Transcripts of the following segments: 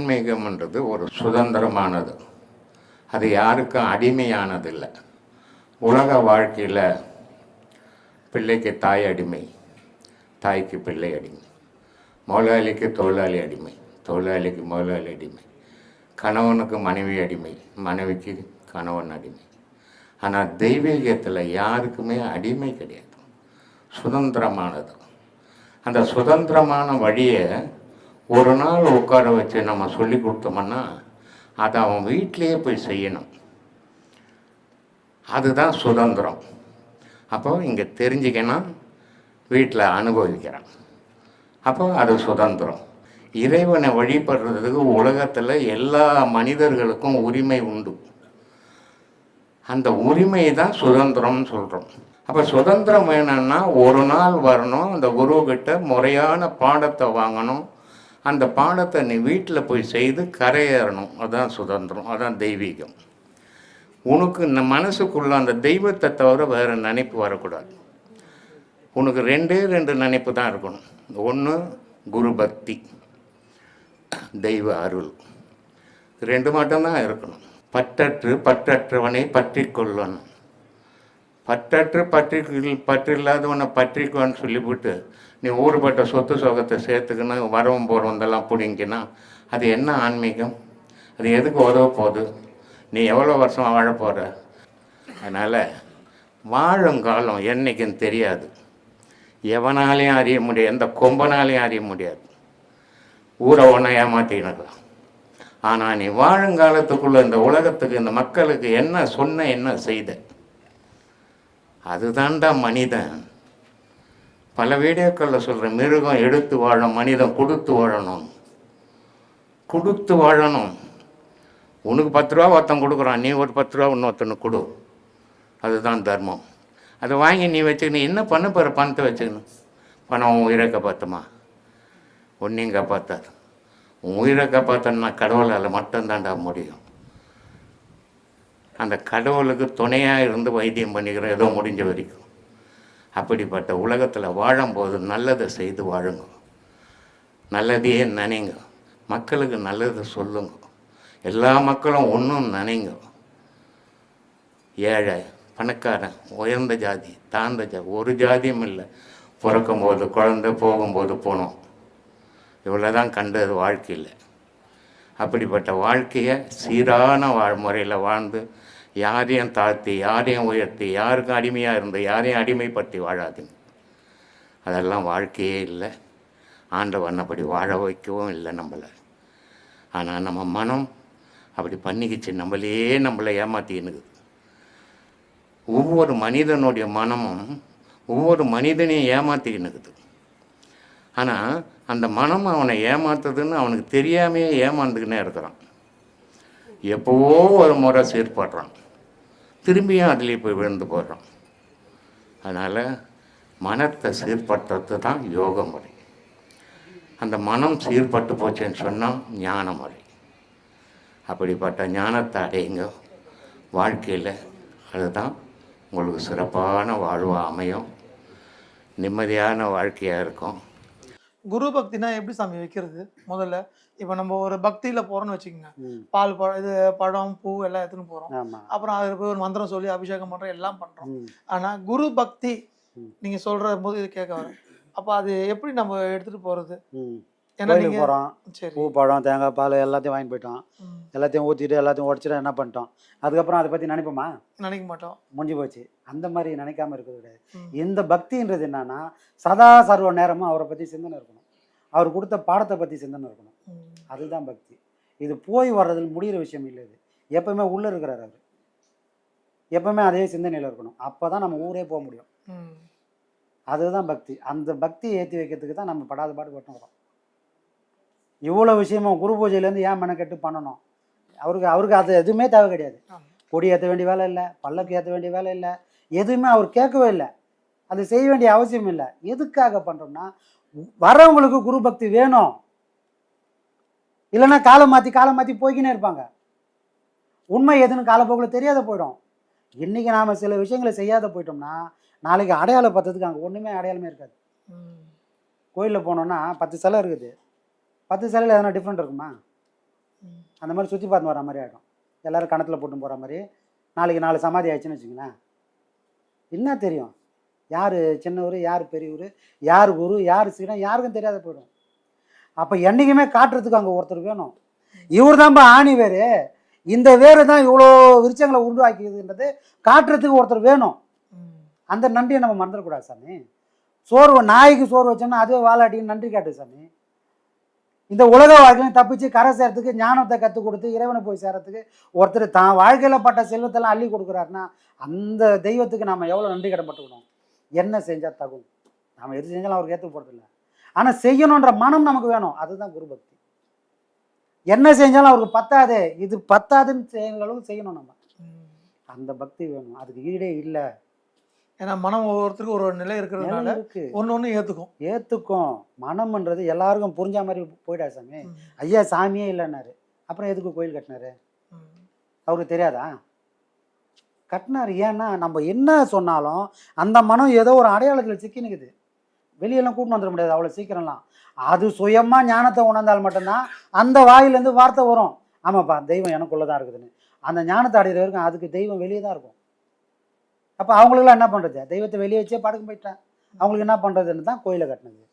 ஆன்மீகம்ன்றது ஒரு சுதந்திரமானது. அது யாருக்கும் அடிமையானதில்லை. உலக வாழ்க்கையில் பிள்ளைக்கு தாய் அடிமை தாய்க்கு பிள்ளை அடிமை முதலாளிக்கு தொழிலாளி அடிமை தொழிலாளிக்கு முதலாளி அடிமை கணவனுக்கு மனைவி அடிமை மனைவிக்கு கணவன் அடிமை. ஆனால் தெய்வீகத்தில் யாருக்குமே அடிமை கிடையாது. சுதந்திரமானது. அந்த சுதந்திரமான வழியை ஒரு நாள் உட்கார வச்சு நம்ம சொல்லி கொடுத்தோம்னா அதை அவன் வீட்டிலேயே போய் செய்யணும். அதுதான் சுதந்திரம். அப்போ இங்கே தெரிஞ்சுக்கணும் வீட்டில் அனுபவிக்கிறான் அப்போ அது சுதந்திரம். இறைவனை வழிபடுறதுக்கு உலகத்தில் எல்லா மனிதர்களுக்கும் உரிமை உண்டு. அந்த உரிமை தான் சுதந்திரம்னு சொல்கிறோம் அப்போ சுதந்திரம் வேணும்னா ஒரு நாள் வரணும் அந்த குருக்கிட்ட முறையான பாடத்தை வாங்கணும் அந்த பாடத்தை நீ வீட்டில் போய் செய்து கரையேறணும். அதுதான் சுதந்திரம் அதுதான் தெய்வீகம். உனக்கு இந்த மனசுக்குள்ள அந்த தெய்வத்தை தவிர வேறு நினைப்பு வரக்கூடாது. உனக்கு ரெண்டே ரெண்டு நினைப்பு தான் இருக்கணும். ஒன்று குரு பக்தி தெய்வ அருள். ரெண்டு மட்டும்தான் இருக்கணும். பற்றற்று பற்றற்றவனை பற்றி கொள்ளணும் பற்றற்று பற்றி பற்றில்லாதவனை பற்றிக்கோன்னு சொல்லிவிட்டு நீ ஊறுபட்ட சொத்து சுகத்தை சேர்த்துக்கின்னு வரவும் போகிறவந்தெல்லாம் பிடிங்கினா அது என்ன ஆன்மீகம்? அது எதுக்கு உதவ போகுது? நீ எவ்வளோ வருஷம் வாழ போகிற அதனால் வாழும் காலம் என்னைக்குன்னு தெரியாது. எவனாலையும் அறிய முடியாது. எந்த கொம்பனாலையும் அறிய முடியாது. ஊரை ஒன்றை ஏமாத்தினலாம் ஆனால் நீ வாழுங்காலத்துக்குள்ளே இந்த உலகத்துக்கு இந்த மக்களுக்கு என்ன சொன்ன என்ன செய்த? அதுதான்டா மனிதன். பல வீடியோக்களில் சொல்கிறேன் மிருகம் எடுத்து வாழும் மனிதன் கொடுத்து வாழணும். கொடுத்து வாழணும். உனக்கு பத்து ரூபா ஒருத்தன் கொடுக்குறான் நீ ஒரு பத்து ரூபா இன்னொருத்தனுக்கு கொடு. அதுதான் தர்மம். அதை வாங்கி நீ வச்சுக்கணும். என்ன பண்ண போகிற பணத்தை வச்சுக்கணும்? பணம் உன் உயிரை காப்பாற்றுமா ஒன்றையும் காப்பாற்றாது உன் உயிரை காப்பாற்றணும்னா கடவுளால் மட்டும்தான்டா முடியும். அந்த கடவுளுக்கு துணையாக இருந்து வைத்தியம் பண்ணிக்கிறோம் ஏதோ முடிஞ்ச வரைக்கும். அப்படிப்பட்ட உலகத்தில் வாழும்போது நல்லதை செய்து வாழுங்க. நல்லதையே நினைங்க. மக்களுக்கு நல்லதை சொல்லுங்க. எல்லா மக்களும் ஒன்றும் நினைங்க. ஏழை பணக்காரன் உயர்ந்த ஜாதி தாழ்ந்த ஜாதி ஒரு ஜாதியும் இல்லை. பிறக்கும்போது குழந்தை போகும்போது போனோம். இவ்வளோதான் கண்டது வாழ்க்கையில். அப்படிப்பட்ட வாழ்க்கையை சீரான வாழ் முறையில் வாழ்ந்து யாரையும் தாழ்த்தி யாரையும் உயர்த்தி யாருக்கும் அடிமையாக இருந்து யாரையும் அடிமைப்படுத்தி வாழாதுங்க. அதெல்லாம் வாழ்க்கையே இல்லை. ஆண்டவன் அப்படி வாழ வைக்கவும் இல்லை நம்மளை. ஆனால் நம்ம மனம் அப்படி பண்ணிக்கிச்சு நம்மளையே நம்மளை ஏமாத்தினுக்குது ஒவ்வொரு மனிதனுடைய மனமும் ஒவ்வொரு மனிதனையும் ஏமாற்றிக்கின்னு இருக்குது ஆனால் அந்த மனம் அவனை ஏமாத்துதுன்னு அவனுக்கு தெரியாமையே ஏமாந்துக்கினே இருக்கிறான். எப்போவோ ஒரு முறை சீர்படுறான். திரும்பியும் அதுலேயே போய் விழுந்து போடுறோம் அதனால் மனத்தை சீர்படுத்துறது தான் யோக முறை அந்த மனம் சீர்பட்டு போச்சுன்னு சொன்னால் ஞான முறை அப்படிப்பட்ட ஞானத்தை அடையுங்க. வாழ்க்கையில் அதுதான் உங்களுக்கு சிறப்பான வாழ்வாக அமையும். நிம்மதியான வாழ்க்கையாக இருக்கும். குரு பக்தினா எப்படி சாமி வைக்கிறது? முதல்ல இப்போ நம்ம ஒரு பக்தியில போறோம்னு வச்சுக்கோங்க. பால் பழம் இது பழம் பூ எல்லாம் எடுத்துன்னு போறோம் ஆமா அப்புறம் அதுக்கு போய் ஒரு மந்திரம் சொல்லி அபிஷேகம் பண்றோம் எல்லாம் பண்றோம் ம். ஆனா குரு பக்தி ம். நீங்க சொல்ற போது இது கேட்க வரும் அப்ப அது எப்படி நம்ம. ஏன்னா கோயிலுக்கு நீங்க போகிறோம் பூ பழம் தேங்காய் பால் எல்லாத்தையும் வாங்கி போயிட்டோம். எல்லாத்தையும் ஊற்றிட்டு எல்லாத்தையும் உடச்சிட்டு என்ன பண்ணிட்டோம் அதுக்கப்புறம் அதை பற்றி நினைப்போமா நினைக்க மாட்டோம் முடிஞ்சு போச்சு அந்த மாதிரி நினைக்காம இருக்கிறது கிடையாது. இந்த பக்தின்றது என்னன்னா சதா சர்வ நேரமும் அவரை பற்றி சிந்தனை இருக்கணும் அவர் கொடுத்த பாடத்தை பற்றி சிந்தனை இருக்கணும். அதுதான் பக்தி. இது போய் வர்றதில் முடிகிற விஷயம் இல்லை இது. எப்பவுமே உள்ளே இருக்கிறார் அவர். எப்பவுமே அதே சிந்தனையில் இருக்கணும். அப்போ தான் நம்ம ஊரே போக முடியும். அதுதான் பக்தி. அந்த பக்தியை ஏற்றி வைக்கிறதுக்கு தான் நம்ம படாத பாடு பட்டு வரோம் இவ்வளோ விஷயமும் குரு பூஜையிலேருந்து ஏன் மெனக்கெட்டு பண்ணணும்? அவருக்கு அவருக்கு அது எதுவுமே தேவை கிடையாது. கொடி ஏற்ற வேண்டிய வேலை இல்லை பல்லக்கு ஏற்ற வேண்டிய வேலை இல்லை எதுவுமே அவர் கேட்கவே இல்லை. அது செய்ய வேண்டிய அவசியம் இல்லை. எதுக்காக பண்ணுறோம்னா வரவங்களுக்கு குரு பக்தி வேணும். இல்லைன்னா காலம் மாற்றி காலம் மாற்றி போய்க்கினே இருப்பாங்க. உண்மை எதுன்னு காலப்போக்கில் தெரியாத போயிடும். இன்றைக்கி நாம் சில விஷயங்களை செய்யாத போயிட்டோம்னா நாளைக்கு அடையாளம் பார்த்ததுக்கு அங்கே ஒன்றுமே அடையாளமே இருக்காது. கோயிலில் போனோம்னா பத்து சிலை இருக்குது. பத்து சிலையில் எதனா டிஃப்ரெண்ட் இருக்குமா. அந்த மாதிரி சுற்றி பார்த்து வர மாதிரி ஆகிடும் எல்லோரும் கணத்தில் போட்டு போகிற மாதிரி. நாளைக்கு நாலு சமாதி ஆயிடுச்சுன்னு வச்சுங்களேன். என்ன தெரியும்? யார் சின்னவர் யார் பெரியவர் யார் குரு யார் சீனம் யாருக்கும் தெரியாத போயிடும். அப்போ என்றைக்குமே காட்டுறதுக்கு அங்கே ஒருத்தர் வேணும். இவர் தான்ப்பா ஆணி வேறு. இந்த வேறு தான் இவ்வளோ விருச்சங்களை உருவாக்கியதுன்றது காட்டுறதுக்கு ஒருத்தர் வேணும். அந்த நன்றியை நம்ம மறந்துடக்கூடாது சாமி. சோறு நாய்க்கு சோறு வச்சோம்னா அதுவே வாழாட்டின்னு நன்றி காட்டு சாமி. இந்த உலக வாழ்க்கையில தப்பிச்சு கரை சேர்றதுக்கு ஞானத்தை கற்றுக் கொடுத்து இறைவனை போய் சேர்றதுக்கு ஒருத்தர் தான் வாழ்க்கையில் பட்ட செல்வத்தெல்லாம் அள்ளி கொடுக்குறாருன்னா அந்த தெய்வத்துக்கு நாம் எவ்வளோ நன்றி கடன்பட்டுக்கணும் என்ன செஞ்சால் தகும் நாம் எது செஞ்சாலும் அவருக்கு ஏற்றுக்க போகிறதில்ல ஆனால் செய்யணுன்ற மனம் நமக்கு வேணும். அதுதான் குரு பக்தி என்ன செஞ்சாலும் அவருக்கு பத்தாது. இது பத்தாதுன்னு செய்யற அளவுக்கு செய்யணும் நம்ம. அந்த பக்தி வேணும். அதுக்கு ஈடே இல்லை. ஏன்னா மனம் ஒவ்வொருத்தருக்கும் ஒரு நிலை இருக்கிறதுனால இருக்கு. ஒண்ணு ஒண்ணு ஏத்துக்கும். ஏத்துக்கும். மனம்ன்றது எல்லாருக்கும் புரிஞ்ச மாதிரி போயிடா சாமி. ஐயா சாமியே இல்லைன்னாரு. அப்புறம் எதுக்கு கோயில் கட்டினாரு. அவருக்கு தெரியாதா? கட்டினாரு. ஏன்னா நம்ம என்ன சொன்னாலும் அந்த மனம் ஏதோ ஒரு அடையாளத்தில் சிக்கி நிக்குது. வெளியெல்லாம் கூட்டின்னு வந்துட முடியாது அவ்வளோ சீக்கிரம்லாம். அது சுயமாக ஞானத்தை உணர்ந்தால் மட்டும்தான் அந்த வாயிலேருந்து வார்த்தை வரும். ஆமாப்பா தெய்வம் எனக்குள்ளே தான் இருக்குதுன்னு. அந்த ஞானத்தை அடையிற வரைக்கும் அதுக்கு தெய்வம் வெளியே தான் இருக்கும். அப்போ அவங்களுக்குலாம் என்ன பண்ணுறது தெய்வத்தை வெளியே வச்சே படுக்க போயிட்டேன் அவங்களுக்கு என்ன பண்ணுறதுன்னு தான் கோயிலை கட்டினது.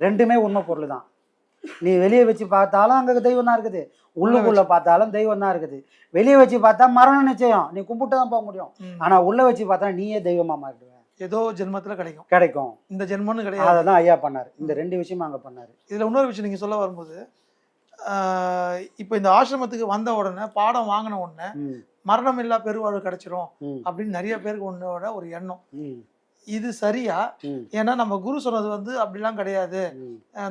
ரெண்டுமே உண்மை பொருள் தான். நீ வெளியே வச்சு பார்த்தாலும் அங்கே தெய்வம் தான் இருக்குது. உள்ளுக்குள்ள பார்த்தாலும் தெய்வம் தான் இருக்குது. வெளியே வச்சு பார்த்தா மரணம் நிச்சயம். நீ கும்பிட்டு தான் போக முடியும். ம். ஆனா உள்ள வச்சு பார்த்தா நீயே தெய்வமா மாறிடுவ. ஏதோ ஜென்மத்துல கிடைக்கும். கிடைக்கும். இந்த ஜென்மம்னு கிடையாது. அதை தான் ஐயா பண்ணாரு. இந்த ரெண்டு விஷயமும் அங்க பண்ணாரு. இதுல இன்னொரு விஷயம் நீங்க சொல்ல வரும்போது இப்போ இந்த ஆசிரமத்துக்கு வந்த உடனே பாடம் வாங்கின உடனே மரணம் இல்லா பெருவாழ்வு கிடைச்சிரும் அப்படின்னு நிறைய பேருக்கு ஒன்னோட ஒரு எண்ணம். இது சரியா? ஏன்னா நம்ம குரு சொன்னது வந்து அப்படிலாம் கிடையாது.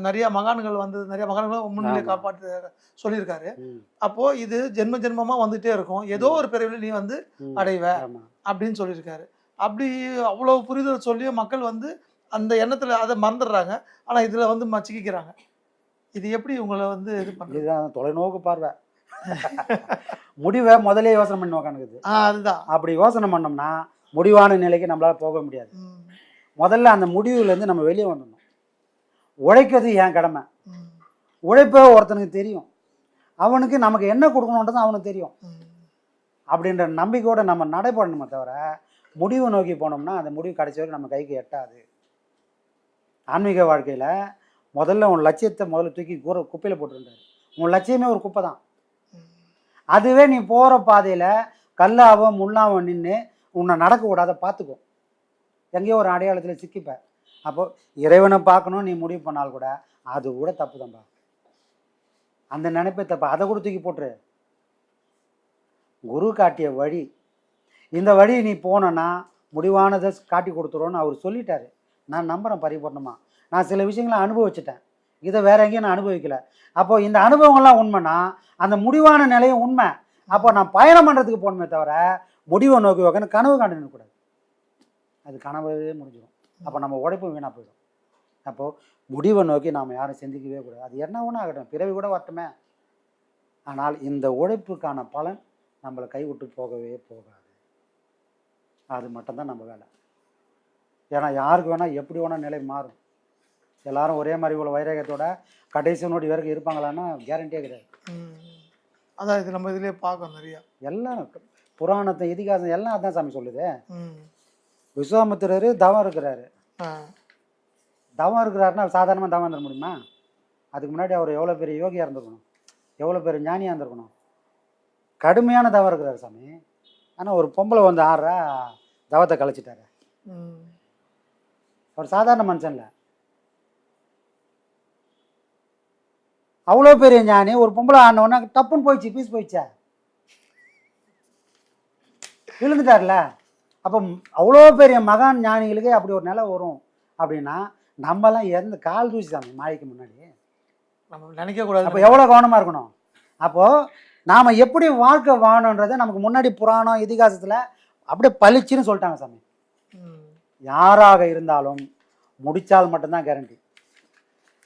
நிறைய மகான்கள் வந்து நிறைய மகான்கள் முன்னிலை. காப்பாற்று சொல்லியிருக்காரு. அப்போ இது ஜென்ம ஜென்மமா வந்துட்டே இருக்கும். ஏதோ ஒரு பிறவில நீ வந்து. அடைவ அப்படின்னு சொல்லியிருக்காரு. அப்படி அவ்வளவு புரிதல் சொல்லியும் மக்கள் வந்து அந்த எண்ணத்துல அதை மறந்துடுறாங்க. ஆனா இதுல வந்து மச்சிக்கிறாங்க இது எப்படி உங்களை வந்து இது இதுதான் தொலைநோக்கு பார்வை. முடிவை முதலே யோசனை பண்ணி உக்காந்துக்குது. அதுதான். அப்படி யோசனை பண்ணோம்னா முடிவான நிலைக்கு நம்மளால போக முடியாது. முதல்ல அந்த முடிவுலேருந்து நம்ம வெளியே வந்துடணும். உழைக்கிறது என் கடமை? உழைப்பே ஒருத்தனுக்கு தெரியும். அவனுக்கு நமக்கு என்ன கொடுக்கணுன்றது அவனுக்கு தெரியும். அப்படின்ற நம்பிக்கையோட நம்ம நடைபெறணுமே தவிர முடிவு நோக்கி போனோம்னா அந்த முடிவு கடைசி வரைக்கும் நம்ம கைக்கு எட்டாது. ஆன்மீக வாழ்க்கையில் முதல்ல உன் லட்சியத்தை முதல்ல தூக்கி கூற குப்பையில் போட்டுருந்தாரு. உன் லட்சியமே ஒரு குப்பை தான். அதுவே நீ போகிற பாதையில் கல்லாவும் முள்ளாவும் நின்று உன்னை நடக்க விடாத எங்கேயோ ஒரு அடையாளத்தில் சிக்கிப்ப. அப்போ இறைவனை பார்க்கணும் நீ முடிவு பண்ணால் கூட அது கூட தப்பு தான்ப்பா அந்த நினைப்பை தப்பு அதை கூட தூக்கி போட்டுரு. குரு காட்டிய வழி இந்த வழி நீ போனேன்னா முடிவானதை காட்டி கொடுத்துருவோன்னு அவர் சொல்லிட்டாரு. நான் நம்புகிறேன் பரிபூர்ணமாக நான் சில விஷயங்களை அனுபவிச்சிட்டேன். இதை வேற எங்கேயும் நான் அனுபவிக்கல. அப்போ இந்த அனுபவங்கள்லாம் உண்மைனா அந்த முடிவான நிலையும் உண்மை. அப்போ நான் பயணம் பண்ணுறதுக்கு போகணுமே தவிர முடிவை நோக்கி வைக்கணும்னு கனவு காண்டு கூடாது. அது கனவே முடிஞ்சிடும். அப்போ நம்ம உழைப்பும் வீணாக போயிடும். அப்போது முடிவை நோக்கி நாம் யாரும் சிந்திக்கவே கூடாது. அது என்ன ஒன்றும் ஆகட்டும். பிறவி கூட வரட்டுமே. ஆனால் இந்த உழைப்புக்கான பலன் நம்மளை கைவிட்டு போகவே போகாது. அது மட்டும்தான் நம்ம வேலை. ஏன்னா யாருக்கு வேணால் எப்படி வேணால் நிலை மாறும். எல்லாரும் ஒரே மாதிரி இவ்வளோ வைரகத்தோட கடைசி நோடி வரைக்கும் இருப்பாங்களான்னா கேரண்டியே கிடையாது. அதான் இது நம்ம இதுலயே பார்க்கோம் நிறையா. எல்லாம் புராணத்தை இதிகாசம் எல்லாம் அதான் சாமி சொல்லுது. விஸ்வாமித்திரர் தவம் இருக்கிறாரு. தவம் இருக்கிறாருன்னா சாதாரணமாக தவம் இருந்துட முடியுமா? அதுக்கு முன்னாடி அவர் எவ்வளோ பெரிய யோகியாக இருந்திருக்கணும். எவ்வளோ பெரிய ஞானியாக இருந்திருக்கணும். கடுமையான தவம் இருக்கிறாரு சாமி. ஆனால் ஒரு பொம்பளை வந்து ஆடுறா தவத்தை கலைச்சிட்டாரு. அவர் சாதாரண மனுஷன் இல்லை அவ்வளோ பெரிய ஞானி ஒரு பொம்பளை ஆனவொன்னே டப்புன்னு போயிடுச்சு பீஸ் போயிடுச்சா? விழுந்துட்டார்ல. அப்போ அவ்வளோ பெரிய மகான் ஞானிகளுக்கே அப்படி ஒரு நிலை வரும் அப்படின்னா நம்மலாம் எந்த கால் தூசி சாமி மாலைக்கு முன்னாடி. நம்ம நினைக்க கூடாது அப்போ எவ்வளோ கவனமாக இருக்கணும்? அப்போது நாம் எப்படி வாழ்க்கை வாழணுன்றதை நமக்கு முன்னாடி புராணம் இதிகாசத்தில் அப்படியே பளிச்சுன்னு சொல்லிட்டாங்க சாமி. யாராக இருந்தாலும் முடிச்சால் மட்டும்தான் கேரண்டி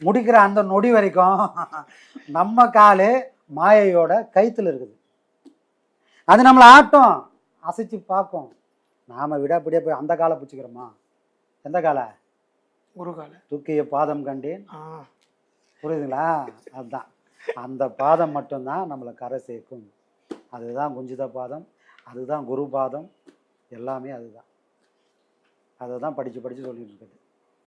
முடிக்கிற அந்த நொடி வரைக்கும் நம்ம காலு மாயையோட கைத்தில் இருக்குது. அது நம்மளை ஆட்டும் அசைச்சு பார்க்கும். நாம் விடாப்படியே போய் அந்த காலை பிடிச்சிக்கிறோமா? எந்த காலை? குருகால தூக்கிய பாதம் கண்டேன். புரியுதுங்களா? அதுதான். அந்த பாதம் மட்டும்தான் நம்மளை கரை சேர்க்கும். அதுதான் குஞ்சித பாதம். அதுதான் குரு பாதம் எல்லாமே அதுதான். அதை தான் படித்து படித்து சொல்லிட்டு இருக்குது